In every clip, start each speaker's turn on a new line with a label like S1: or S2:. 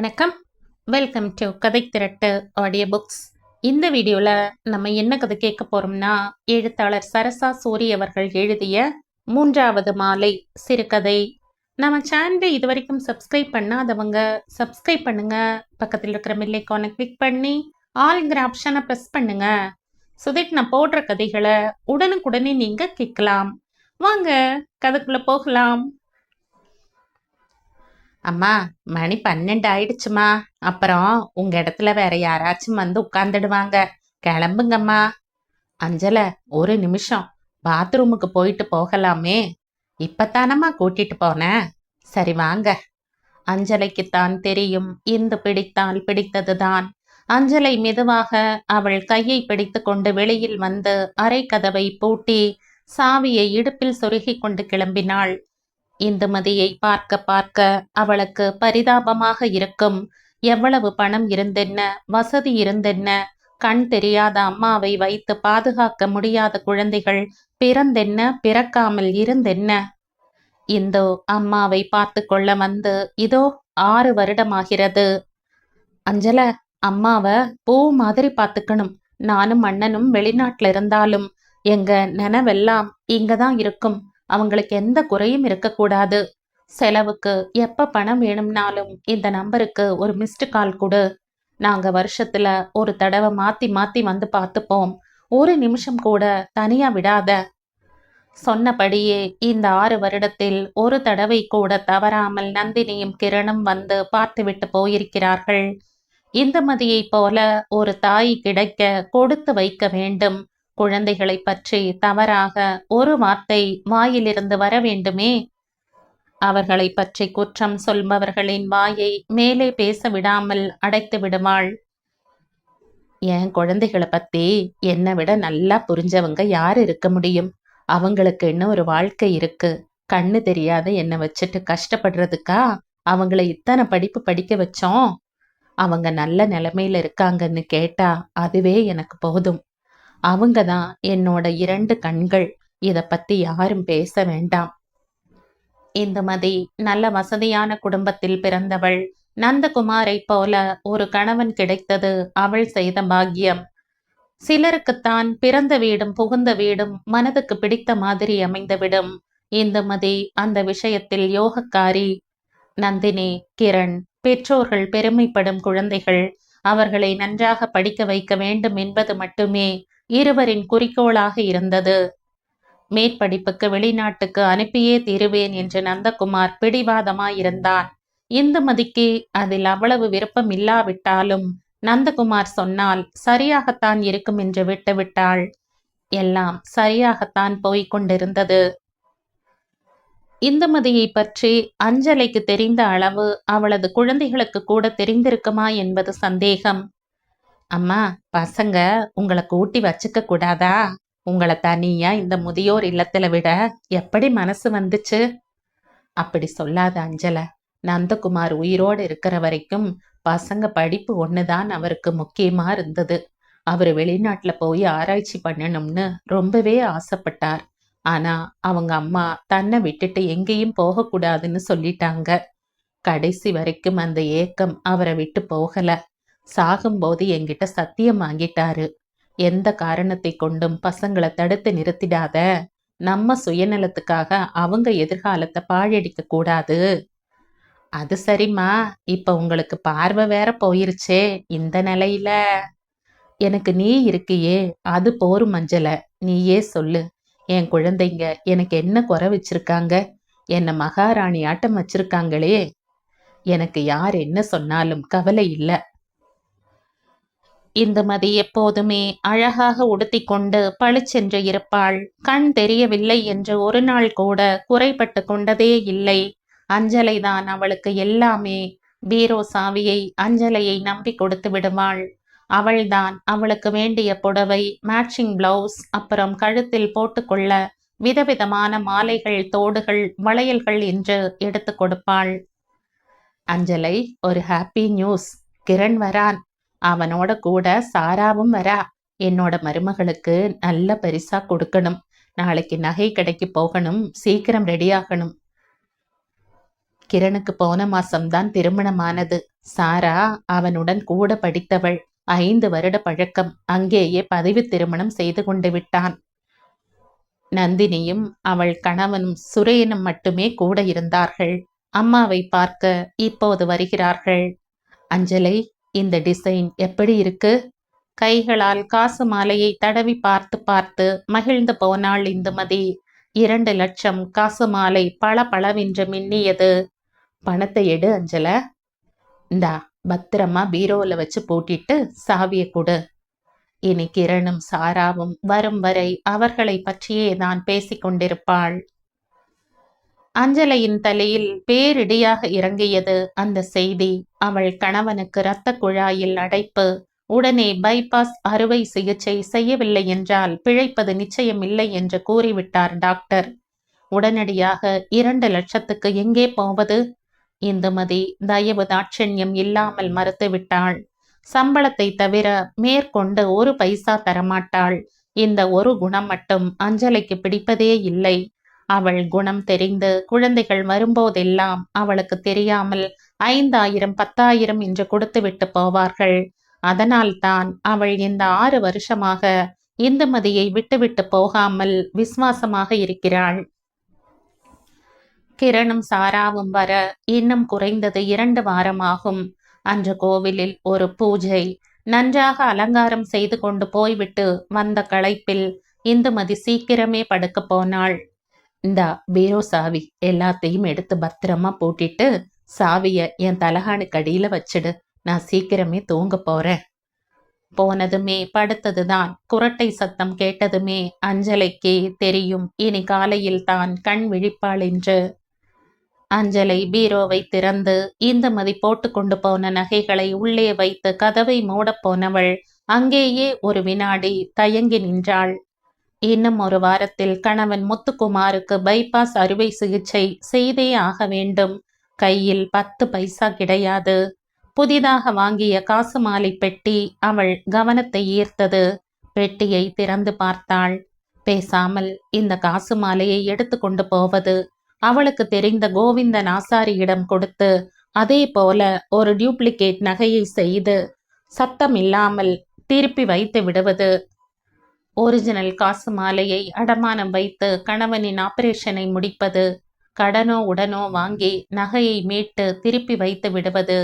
S1: வணக்கம். Welcome to கதை திரட்டு audio books இந்த வீடியோவில் நம்ம என்ன கதை கேட்க போறோம்னா எழுத்தாளர் சரசா சூரி அவர்கள் எழுதிய மூன்றாவது மாலை சிறுகதை. நம்ம சேனலை இது வரைக்கும் சப்ஸ்கிரைப் பண்ணாதவங்க சப்ஸ்கிரைப் பண்ணுங்க. பக்கத்தில் இருக்கிற மில்லைக்கானை கிளிக் பண்ணி ஆல்ங்கிற ஆப்ஷனை ப்ரெஸ் பண்ணுங்க. தட் நான் போடுற கதைகளை உடனுக்குடனே நீங்க கேட்கலாம். வாங்க கதைக்குள்ள போகலாம். அம்மா மணி பன்னெண்டு ஆயிடுச்சுமா. அப்புறம் உங்க இடத்துல வேற யாராச்சும் வந்து உட்காந்துடுவாங்க கிளம்புங்கம்மா. அஞ்சல ஒரு நிமிஷம். பாத்ரூமுக்கு போயிட்டு போகலாமே. இப்பத்தானம்மா கூட்டிட்டு போனேன் சரி வாங்க. அஞ்சலைக்குத்தான் தெரியும். இந்து பிடித்தால் பிடித்ததுதான். அஞ்சலை மெதுவாக அவள் கையை பிடித்து கொண்டு வெளியில் வந்து அரை கதவை பூட்டி சாவியை இடுப்பில் சொருகிக் கொண்டு கிளம்பினாள். இந்துமதியை பார்க்க பார்க்க அவளுக்கு பரிதாபமாக இருக்கும். எவ்வளவு பணம் இருந்தென்ன? வசதி இருந்தென்ன? கண் தெரியாத அம்மாவை வைத்து பாதுகாக்க முடியாத குழந்தைகள் பிறந்தென்ன? பிறக்காமல் இருந்தென்ன? இந்தோ அம்மாவை பார்த்து கொள்ள வந்து இதோ ஆறு வருடமாகிறது. அஞ்சல அம்மாவை பூ மாதிரி பார்த்துக்கணும். நானும் அண்ணனும் வெளிநாட்டுல இருந்தாலும் எங்க நினைவெல்லாம் இங்கதான் இருக்கும். அவங்களுக்கு எந்த குறையும் இருக்கக்கூடாது. செலவுக்கு எப்ப பணம் வேணும்னாலும் இந்த நம்பருக்கு ஒரு மிஸ்டு கால் கொடு. நாங்க வருஷத்துல ஒரு தடவை மாத்தி மாத்தி வந்து பார்த்துப்போம். ஒரு நிமிஷம் கூட தனியா விடாத. சொன்னபடியே இந்த ஆறு வருடத்தில் ஒரு தடவை கூட தவறாமல் நந்தினியும் கிரணும் வந்து பார்த்துவிட்டு போயிருக்கிறார்கள். இந்துமதியைப் போல ஒரு தாய் கிடைக்க கொடுத்து வைக்க வேண்டும். குழந்தைகளை பற்றி தவறாக ஒரு வார்த்தை வாயிலிருந்து வர வேண்டுமே? அவர்களை பற்றி குற்றம் சொல்பவர்களின் வாயை மேலே பேச விடாமல் அடைத்து விடுவாள் என் குழந்தைகளை பத்தி என்னை விட நல்லா புரிஞ்சவங்க யார் இருக்க முடியும்? அவங்களுக்கு என்ன ஒரு வாழ்க்கை இருக்கு. கண்ணு தெரியாத என்னை வச்சுட்டு கஷ்டப்படுறதுக்கா? அவங்கள இத்தனை படிப்பு படிக்க வச்சோம்? அவங்க நல்ல நிலைமையில இருக்காங்கன்னு கேட்டா அதுவே எனக்கு போதும். அவங்க தான் என்னோட இரண்டு கண்கள். இத பத்தி யாரும் பேச வேண்டாம். இந்துமதி நல்ல வசதியான குடும்பத்தில் பிறந்தவள் நந்தகுமாரை போல ஒரு கணவன் கிடைத்தது அவள் செய்த பாக்கியம். சிலருக்குத்தான் பிறந்த வீடும் புகுந்த வீடும் மனதுக்கு பிடித்த மாதிரி அமைந்துவிடும். இந்துமதி அந்த விஷயத்தில் யோகக்காரி நந்தினி கிரண் பெற்றோர்கள் பெருமைப்படும் குழந்தைகள் அவர்களை நன்றாக படிக்க வைக்க வேண்டும் என்பது மட்டுமே. இருவரின் குறிக்கோளாக இருந்தது. மேற்படிப்புக்கு வெளிநாட்டுக்கு அனுப்பியே தீருவேன் என்று நந்தகுமார் பிடிவாதமாயிருந்தான். இந்துமதிக்கு அதில் அவ்வளவு விருப்பம் இல்லாவிட்டாலும் நந்தகுமார் சொன்னால் சரியாகத்தான் இருக்கும் என்று விட்டுவிட்டாள். எல்லாம் சரியாகத்தான் போய்க் கொண்டிருந்தது. இந்துமதியை பற்றி அஞ்சலைக்கு தெரிந்த அளவு அவளது குழந்தைகளுக்கு கூட தெரிந்திருக்குமா என்பது சந்தேகம். அம்மா பசங்க உங்களை கூட்டி வச்சுக்க கூடாதா? உங்களை தனியா இந்த முதியோர் இல்லத்துல விட எப்படி மனசு வந்துச்சு? அப்படி சொல்லாத அஞ்சல. நந்தகுமார் உயிரோடு இருக்கிற வரைக்கும் பசங்க படிப்பு ஒண்ணுதான் அவருக்கு முக்கியமா இருந்தது. அவர் வெளிநாட்டுல போய் ஆராய்ச்சி பண்ணணும்னு ரொம்பவே ஆசைப்பட்டார். ஆனா அவங்க அம்மா தன்னை விட்டுட்டு எங்கேயும் போகக்கூடாதுன்னு சொல்லிட்டாங்க. கடைசி வரைக்கும் அந்த ஏக்கம் அவரை விட்டு போகல. சாகும்போது என்கிட்ட சத்தியம் வாங்கிட்டாரு. எந்த காரணத்தை கொண்டும் பசங்களை தடுத்து நிறுத்திடாத? நம்ம சுயநலத்துக்காக அவங்க எதிர்காலத்தை பாழடிக்க கூடாது. அது சரிம்மா. இப்ப உங்களுக்கு பார்வை வேற போயிருச்சே. இந்த நிலையில. எனக்கு நீ இருக்கியே. அது போரும் மஞ்சள. நீயே சொல்லு. என் குழந்தைங்க எனக்கு என்ன குறை வச்சிருக்காங்க? என்ன மகாராணி ஆட்டம் வச்சிருக்காங்களே. எனக்கு யார் என்ன சொன்னாலும் கவலை இல்லை. இந்துமதி எப்போதுமே அழகாக உடுத்திக்கொண்டு பளிச்சென்று இருப்பாள். கண் தெரியவில்லை என்று ஒரு நாள் கூட குறைபட்டு கொண்டதே இல்லை. அஞ்சலை தான் அவளுக்கு எல்லாமே. பீரோ சாவியை அஞ்சலையை நம்பி கொடுத்து விடுவாள். அவள்தான் அவளுக்கு வேண்டிய புடவை மேட்சிங் பிளவுஸ் அப்புறம் கழுத்தில் போட்டுக்கொள்ள விதவிதமான மாலைகள் தோடுகள் வளையல்கள் என்று எடுத்து கொடுப்பாள். அஞ்சலை ஒரு ஹாப்பி நியூஸ் கிரண் வரான். அவனோட கூட சாராவும் வரா. என்னோட மருமகளுக்கு நல்ல பரிசா கொடுக்கணும். நாளைக்கு நகை கடைக்கு போகணும். சீக்கிரம் ரெடியாகணும் கிரணுக்கு போன மாசம்தான் திருமணமானது. சாரா அவனுடன் கூட படித்தவள். ஐந்து வருட பழக்கம். அங்கேயே பதிவு திருமணம் செய்து கொண்டு விட்டான். நந்தினியும் அவள் கணவனும் சுரேனும் மட்டுமே கூட இருந்தார்கள். அம்மாவை பார்க்க இப்போது வருகிறார்கள். அஞ்சலை இந்த டிசைன் எப்படி இருக்கு? கைகளால் காசு மாலையை தடவி பார்த்து பார்த்து மகிழ்ந்து போனாள் இந்துமதி இரண்டு லட்சம் காசு மாலை பள பளவென்று மின்னியது. பணத்தை எடு அஞ்சல. இந்தா பத்திரமா பீரோல வச்சு பூட்டிட்டு சாவிய கொடு. இனி கிரணும் சாராவும் வரும் வரை அவர்களை பற்றியே தான் பேசிக் கொண்டிருப்பாள். அஞ்சலையின் தலையில் பேரிடியாக இறங்கியது அந்த செய்தி. அவள் கணவனுக்கு இரத்த குழாயில் அடைப்பு. உடனே பைபாஸ் அறுவை சிகிச்சை செய்யவில்லை என்றால் பிழைப்பது நிச்சயம் இல்லை என்று கூறிவிட்டார் டாக்டர். உடனடியாக இரண்டு லட்சத்துக்கு எங்கே போவது? இந்துமதி தயவு தாட்சண்யம் இல்லாமல் மறுத்துவிட்டாள். சம்பளத்தை தவிர மேற்கொண்டு ஒரு பைசா தரமாட்டாள். இந்த ஒரு குணம் மட்டும் அஞ்சலைக்கு பிடிப்பதே இல்லை. அவள் குணம் தெரிந்து குழந்தைகள் வரும்போதெல்லாம் அவளுக்கு தெரியாமல் ஐந்தாயிரம் பத்தாயிரம் என்று கொடுத்துவிட்டு போவார்கள். அதனால்தான் அவள் இந்த ஆறு வருஷமாக இந்துமதியை விட்டுவிட்டு போகாமல் விசுவாசமாக இருக்கிறாள். கிரணும் சாராவும் வர இன்னும் குறைந்தது இரண்டு வாரமாகும். அன்று கோவிலில் ஒரு பூஜை. நன்றாக அலங்காரம் செய்து கொண்டு போய்விட்டு வந்த களைப்பில் இந்துமதி சீக்கிரமே படுக்க போனாள். இந்தா பீரோ சாவி எல்லாத்தையும் எடுத்து பத்திரமா பூட்டிட்டு சாவிய என் தலகானுக்கு அடியில வச்சிடு. நான் சீக்கிரமே தூங்க போறேன். போனதுமே படுத்ததுதான். குரட்டை சத்தம் கேட்டதுமே அஞ்சலைக்கே தெரியும். இனி காலையில் தான் கண் விழிப்பாள் என்று. அஞ்சலை பீரோவை திறந்து இந்துமதி போட்டுக்கொண்டு போன நகைகளை உள்ளே வைத்து கதவை மூடப் போனவள் அங்கேயே ஒரு வினாடி தயங்கி நின்றாள். இன்னும் ஒரு வாரத்தில் கணவன் முத்துக்குமாருக்கு பைபாஸ் அறுவை சிகிச்சை செய்தே ஆக வேண்டும். கையில் பத்து பைசா கிடையாது. புதிதாக வாங்கிய காசு மாலை பெட்டி அவள் கவனத்தை ஈர்த்தது. பெட்டியை திறந்து பார்த்தாள். பேசாமல் இந்த காசு மாலையை எடுத்துக்கொண்டு போவது. அவளுக்கு தெரிந்த கோவிந்தன் ஆசாரியிடம் கொடுத்து அதே போல ஒரு டியூப்ளிகேட் நகையை செய்து சத்தம் இல்லாமல் திருப்பி வைத்து விடுவது. ஒரிஜினல் காசு மாலையை அடமானம் வைத்து கணவனின் ஆபரேஷனை முடிப்பது கடனோ உடனோ வாங்கி நகையை மீட்டு திருப்பி வைத்து விடுவது.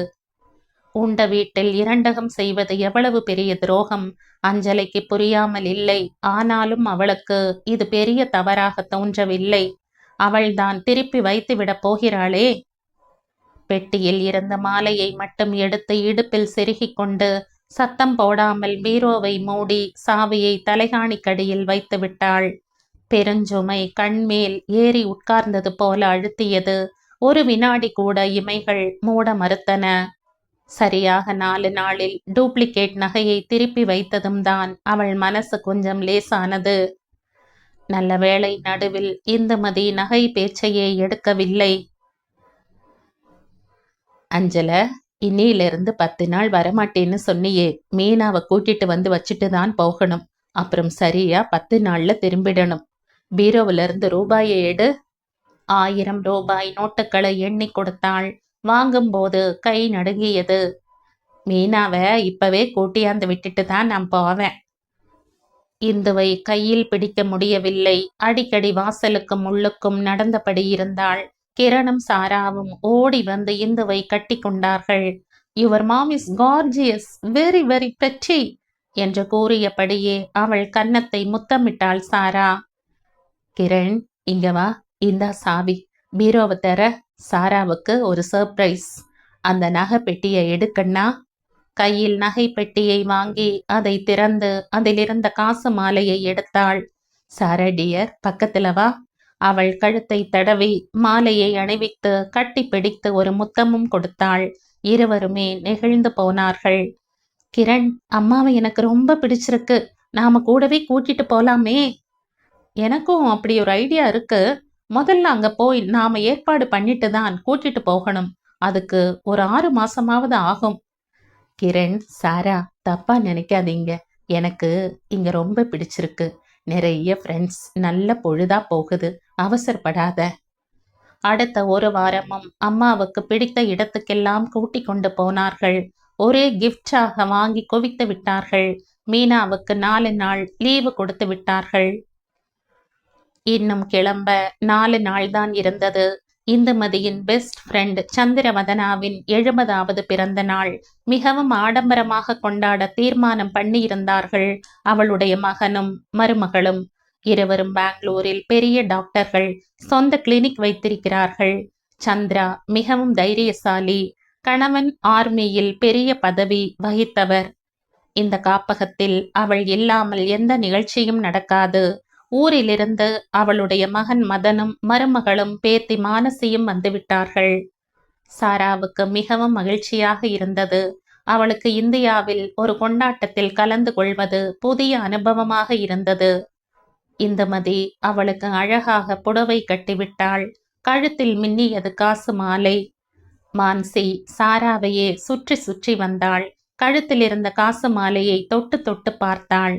S1: உண்ட வீட்டில் இரண்டகம் செய்வது எவ்வளவு பெரிய துரோகம்? அஞ்சலைக்கு புரியாமல் இல்லை ஆனாலும் அவளுக்கு இது பெரிய தவறாக தோன்றவில்லை. அவள்தான் திருப்பி வைத்துவிடப் போகிறாளே. பெட்டியில் இருந்த மாலையை மட்டும் எடுத்து இடுப்பில் செருகிக் கொண்டு சத்தம் போடாமல் பீரோவை மூடி சாவியை தலைகாணிக்கடியில் வைத்து விட்டாள். பெருஞ்சுமை கண்மேல் ஏறி உட்கார்ந்தது போல அழுத்தியது. ஒரு வினாடி கூட இமைகள் மூட மறுத்தன. சரியாக நாலு நாளில் டூப்ளிகேட் நகையை திருப்பி வைத்ததும் தான் அவள் மனசு கொஞ்சம் லேசானது. நல்ல வேளை நடுவில் இந்துமதி நகை பேச்சையே எடுக்கவில்லை. அஞ்சல இன்னையிலிருந்து பத்து நாள் வரமாட்டேன்னு சொன்னியே. மீனாவை கூட்டிட்டு வந்து வச்சுட்டு தான் போகணும். அப்புறம் சரியா பத்து நாள்ல திரும்பிடணும். பீரோவில இருந்து ரூபாயை எடு. ஆயிரம் ரூபாய் நோட்டுகளை எண்ணி கொடுத்தாள். வாங்கும்போது கை நடுங்கியது. மீனாவை இப்பவே கூட்டியாந்து விட்டுட்டு தான் நான் போவேன். இந்துவை கையில் பிடிக்க முடியவில்லை. அடிக்கடி வாசலுக்கும் உள்ளுக்கும் நடந்தபடி இருந்தாள். கிரணும் சாராவும் ஓடி வந்து இந்துவை கட்டி கொண்டார்கள். Your mom is gorgeous very very pretty என்று கூறியபடியே அவள் கன்னத்தை முத்தமிட்டாள் சாரா. கிரண் இங்க வா இந்தா சாவி. பீரோவை தர சாராவுக்கு ஒரு சர்ப்ரைஸ் அந்த நகை பெட்டியை எடுக்கண்ணா. கையில் நகை பெட்டியை வாங்கி அதை திறந்து அதிலிருந்த காசு மாலையை எடுத்தாள். சாரா டியர் பக்கத்துல வா. அவள் கழுத்தை தடவி மாலையை அணிவித்து கட்டி பிடித்து ஒரு முத்தமும் கொடுத்தாள். இருவருமே நெகிழ்ந்து போனார்கள். கிரண் அம்மாவை எனக்கு ரொம்ப பிடிச்சிருக்கு. நாம கூடவே கூட்டிட்டு போலாமே. எனக்கும் அப்படி ஒரு ஐடியா இருக்கு. முதல்ல அங்க போய் நாம ஏற்பாடு பண்ணிட்டு தான் கூட்டிட்டு போகணும். அதுக்கு ஒரு ஆறு மாசமாவது ஆகும். கிரண் சாரா தப்பா நினைக்காதீங்க. எனக்கு இங்க ரொம்ப பிடிச்சிருக்கு. நிறைய ஃப்ரெண்ட்ஸ் நல்ல பொழுதா போகுது. அவசரப்படாத. அடுத்த ஒரு வாரமும் அம்மாவுக்கு பிடித்த இடத்துக்கெல்லாம் கூட்டிக் கொண்டு போனார்கள். ஒரே கிஃப்டாக வாங்கி குவித்து விட்டார்கள். மீனாவுக்கு நாலு நாள் லீவு கொடுத்து விட்டார்கள். இன்னும் கிளம்ப நாலு நாள் தான் இருந்தது. இந்துமதியின் பெஸ்ட் ஃப்ரெண்ட் சந்திரவதனாவின் எழுபதாவது பிறந்த நாள். மிகவும் ஆடம்பரமாக கொண்டாட தீர்மானம் பண்ணியிருந்தார்கள். அவளுடைய மகனும் மருமகளும் இருவரும் பெங்களூரில் பெரிய டாக்டர்கள் சொந்த கிளினிக் வைத்திருக்கிறார்கள். சந்திரா மிகவும் தைரியசாலி. கணவன் ஆர்மியில் பெரிய பதவி வகித்தவர். இந்த காப்பகத்தில் அவள் இல்லாமல் எந்த நிகழ்ச்சியும் நடக்காது. ஊரிலிருந்து அவளுடைய மகன் மதனும் மருமகளும் பேத்தி மானசியும் வந்துவிட்டார்கள். சாராவுக்கு மிகவும் மகிழ்ச்சியாக இருந்தது. அவளுக்கு இந்தியாவில் ஒரு கொண்டாட்டத்தில் கலந்து கொள்வது புதிய அனுபவமாக இருந்தது. இந்துமதி அவளுக்கு அழகாக புடவை கட்டிவிட்டாள். கழுத்தில் மின்னியது காசு மாலை. மான்சி சாராவையே சுற்றி சுற்றி வந்தாள். கழுத்தில் இருந்த காசு மாலையை தொட்டு தொட்டு பார்த்தாள்.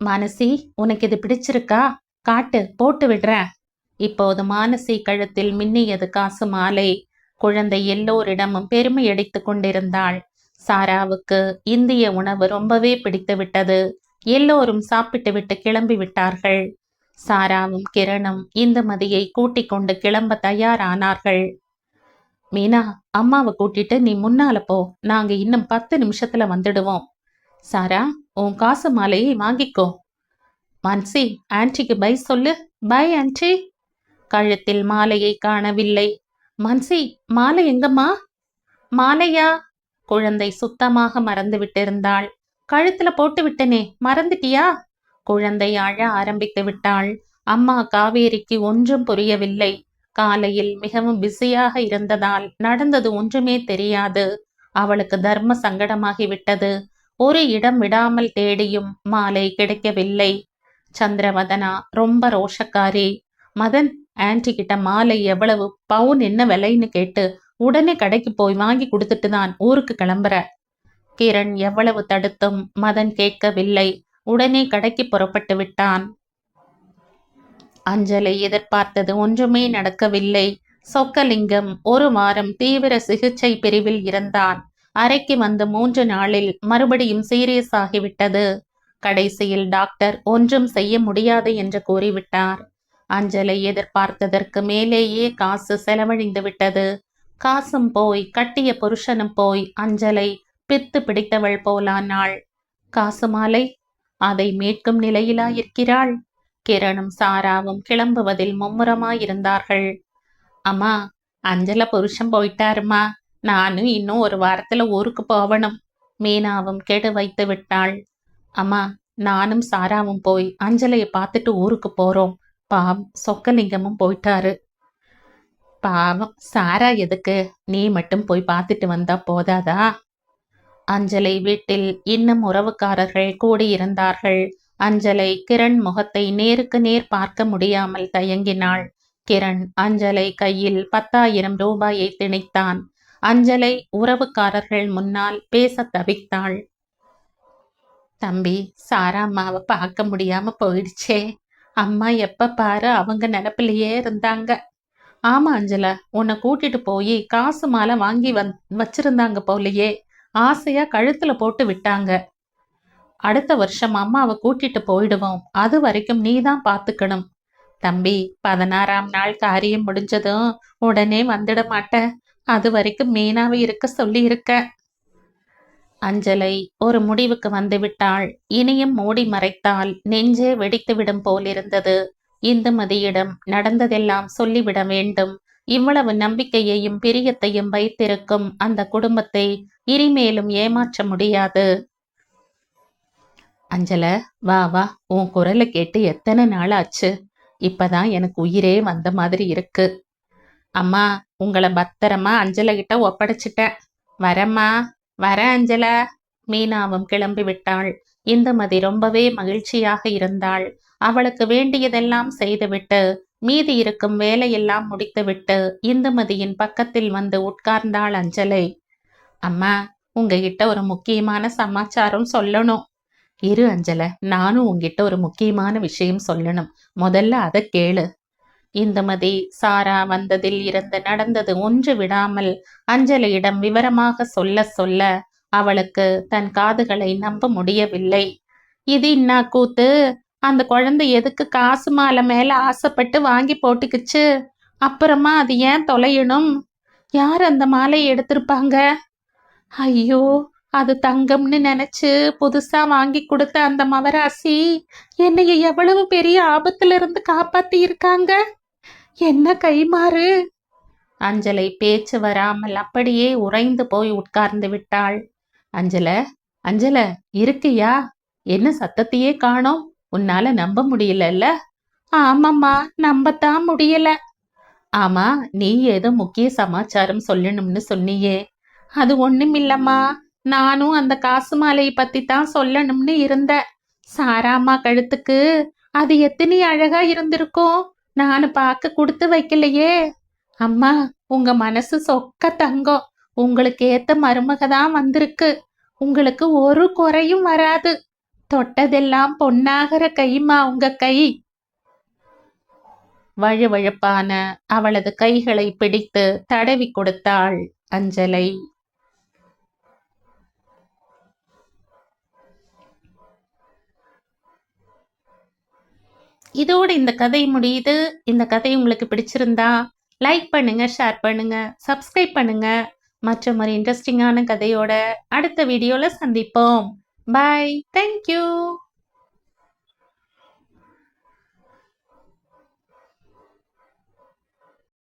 S1: மானசி உனக்கு இது பிடிச்சிருக்கா? காட்டு போட்டு விடுற. இப்போது மானசி கழுத்தில் மின்னியது காசு மாலை. குழந்தை எல்லோரிடமும் பெருமை அடித்து கொண்டிருந்தாள். சாராவுக்கு இந்திய உணவு ரொம்பவே பிடித்து விட்டது எல்லோரும் சாப்பிட்டு விட்டு கிளம்பி விட்டார்கள். சாராவும் கிரணும் இந்துமதியை கூட்டிக் கொண்டு கிளம்ப தயாரானார்கள். மீனா அம்மாவை கூட்டிட்டு நீ முன்னால போ. நாங்க இன்னும் பத்து நிமிஷத்துல வந்துடுவோம். சாரா உன் காசு மாலையை வாங்கிக்கோ. மன்சி ஆன்ட்டிக்கு பை சொல்லு. பை ஆன்ட்டி கழுத்தில் மாலையை காணவில்லை. மன்சி மாலை எங்கம்மா? மாலையா? குழந்தை சுத்தமாக மறந்து விட்டிருந்தாள். கழுத்துல போட்டு விட்டனே மறந்துட்டியா? குழந்தை அழ ஆரம்பித்து விட்டாள். அம்மா காவேரிக்கு ஒன்றும் புரியவில்லை. காலையில் மிகவும் பிஸியாக இருந்ததால் நடந்தது ஒன்றுமே தெரியாது. அவளுக்கு தர்ம சங்கடமாகிவிட்டது ஒரு இடம் விடாமல் தேடியும் மாலை கிடைக்கவில்லை. சந்திரவதனா ரொம்ப ரோஷக்காரி. மதன் ஆன்டி கிட்ட மாலை எவ்வளவு? பவுன் என்ன விலைன்னு கேட்டு உடனே கடைக்கு போய் வாங்கி கொடுத்துட்டு தான் ஊருக்கு கிளம்புற. கிரண் எவ்வளவு தடுத்தும்? மதன் கேட்கவில்லை. உடனே கடைக்கு புறப்பட்டு விட்டான். அஞ்சலை எதிர்பார்த்தது ஒன்றுமே நடக்கவில்லை. சொக்கலிங்கம் ஒரு வாரம் தீவிர சிகிச்சை பிரிவில் இருந்தான். அறைக்கு வந்து மூன்று நாளில் மறுபடியும் சீரியஸ் ஆகிவிட்டது கடைசியில் டாக்டர் ஒன்றும் செய்ய முடியாது என்று கூறிவிட்டார். அஞ்சலை எதிர்பார்த்ததற்கு மேலேயே காசு செலவழிந்து விட்டது காசும் போய் கட்டிய புருஷனும் போய் அஞ்சலை பித்து பிடித்தவள் போலானாள். காசு மாலை அதை மீட்கும் நிலையிலா இருக்கிறாள் கிரணும் சாராவும் கிளம்புவதில் மும்முரமாயிருந்தார்கள். அம்மா அஞ்சல புருஷன் போயிட்டாருமா நானும் இன்னும் ஒரு வாரத்துல ஊருக்கு போவணும் மீனாவும் கெடு வைத்து விட்டாள். அம்மா நானும் சாராவும் போய் அஞ்சலைய பார்த்துட்டு ஊருக்கு போறோம். பாவம் சொக்கலிங்கமும் போயிட்டாரு. பாவம் சாரா எதுக்கு? நீ மட்டும் போய் பார்த்துட்டு வந்தா போதாதா? அஞ்சலை வீட்டில் இன்னும் உறவுக்காரர்கள் கூடியிருந்தார்கள். அஞ்சலை கிரண் முகத்தை நேருக்கு நேர் பார்க்க முடியாமல் தயங்கினாள். கிரண் அஞ்சலை கையில் பத்தாயிரம் ரூபாயை திணித்தான். அஞ்சலை உறவுக்காரர்கள் முன்னால் பேச தவித்தாள். தம்பி சாராம்மாவை பார்க்க முடியாம போயிடுச்சே. அம்மா எப்ப பாரு அவங்க நினப்பிலேயே இருந்தாங்க. ஆமா அஞ்சலா உன்னை கூட்டிட்டு போய் காசு மாலை வாங்கி வந் வச்சிருந்தாங்க போலையே. ஆசையா கழுத்துல போட்டு விட்டாங்க. அடுத்த வருஷம் அம்மாவை கூட்டிட்டு போயிடுவோம். அது வரைக்கும் நீ தான் பார்த்துக்கணும் தம்பி பதினாறாம் நாள் காரியம் முடிஞ்சதும் உடனே வந்துட மாட்ட அது வரைக்கும் மீனாவை இருக்க சொல்லி இருக்க அஞ்சலை ஒரு முடிவுக்கு வந்துவிட்டாள் இனியும் மூடி மறைத்தால் நெஞ்சே வெடித்துவிடும் போலிருந்தது. இந்துமதியிடம் நடந்ததெல்லாம் சொல்லிவிட வேண்டும். இவ்வளவு நம்பிக்கையையும் பிரியத்தையும் வைத்திருக்கும் அந்த குடும்பத்தை இனிமேலும் ஏமாற்ற முடியாது. அஞ்சல வா வா உன் குரலை கேட்டு எத்தனை நாள் ஆச்சு இப்பதான் எனக்கு உயிரே வந்த மாதிரி இருக்கு. அம்மா உங்களை பத்திரமா அஞ்சல கிட்ட ஒப்படைச்சிட்டேன். வரம்மா வர அஞ்சல. மீனாவும் கிளம்பி விட்டாள். இந்துமதி ரொம்பவே மகிழ்ச்சியாக இருந்தாள். அவளுக்கு வேண்டியதெல்லாம் செய்துவிட்டு மீதி இருக்கும் வேலையெல்லாம் முடித்துவிட்டு இந்துமதியின் பக்கத்தில் வந்து உட்கார்ந்தாள் அஞ்சலை. அம்மா உங்ககிட்ட ஒரு முக்கியமான சமாச்சாரம் சொல்லணும். இரு அஞ்சல நானும் உங்ககிட்ட ஒரு முக்கியமான விஷயம் சொல்லணும். முதல்ல அதை கேளு. இந்துமதி சாரா வந்ததில் இருந்து நடந்தது ஒன்று விடாமல் அஞ்சலியிடம் விவரமாக சொல்ல சொல்ல அவளுக்கு தன் காதுகளை நம்ப முடியவில்லை. இது இன்னா கூத்து? அந்த குழந்தை எதுக்கு காசு மாலை மேல ஆசைப்பட்டு வாங்கி போட்டுக்குச்சு? அப்புறமா அது ஏன் தொலையணும்? யார் அந்த மாலையை எடுத்திருப்பாங்க? ஐயோ அது தங்கம்னு நினைச்சு புதுசா வாங்கி கொடுத்த அந்த மவராசி என்னைய எவ்வளவு பெரிய ஆபத்துல இருந்து காப்பாத்தி இருக்காங்க? என்ன கைமாறு அஞ்சலை பேச்சு வராமல் அப்படியே உறைந்து போய் உட்கார்ந்து விட்டாள். அஞ்சல அஞ்சல இருக்கியா? என்ன சத்தத்தையே காணோம்? உன்னால நம்ப முடியலல்ல? ஆமாம்மா நம்பத்தான் முடியல. ஆமா நீ ஏதோ முக்கிய சமாச்சாரம் சொல்லணும்னு சொன்னியே. அது ஒண்ணுமில்லம்மா நானும் அந்த காசு மாலையை பத்தி தான் சொல்லணும்னு இருந்தேன் சாராம்மா கழுத்துக்கு அது எத்தனை அழகா இருந்திருக்கும்? நான் பார்க்க கொடுத்து வைக்கலையே. அம்மா உங்க மனசு சொக்க தங்கம். உங்களுக்கு ஏத்த மருமக தான் வந்திருக்கு. உங்களுக்கு ஒரு குறையும் வராது. தொட்டதெல்லாம் பொன்னாகிற கைமா உங்க கை. வழுவழுப்பான அவளது கைகளை பிடித்து தடவி கொடுத்தாள் அஞ்சலை. இதோடு இந்த கதை முடியுது. இந்த கதை உங்களுக்கு பிடிச்சிருந்தா லைக் பண்ணுங்க ஷேர் பண்ணுங்க சப்ஸ்கிரைப் பண்ணுங்க. மற்றும் ஒரு இன்ட்ரெஸ்டிங்கான கதையோட அடுத்த வீடியோல சந்திப்போம். Bye thank you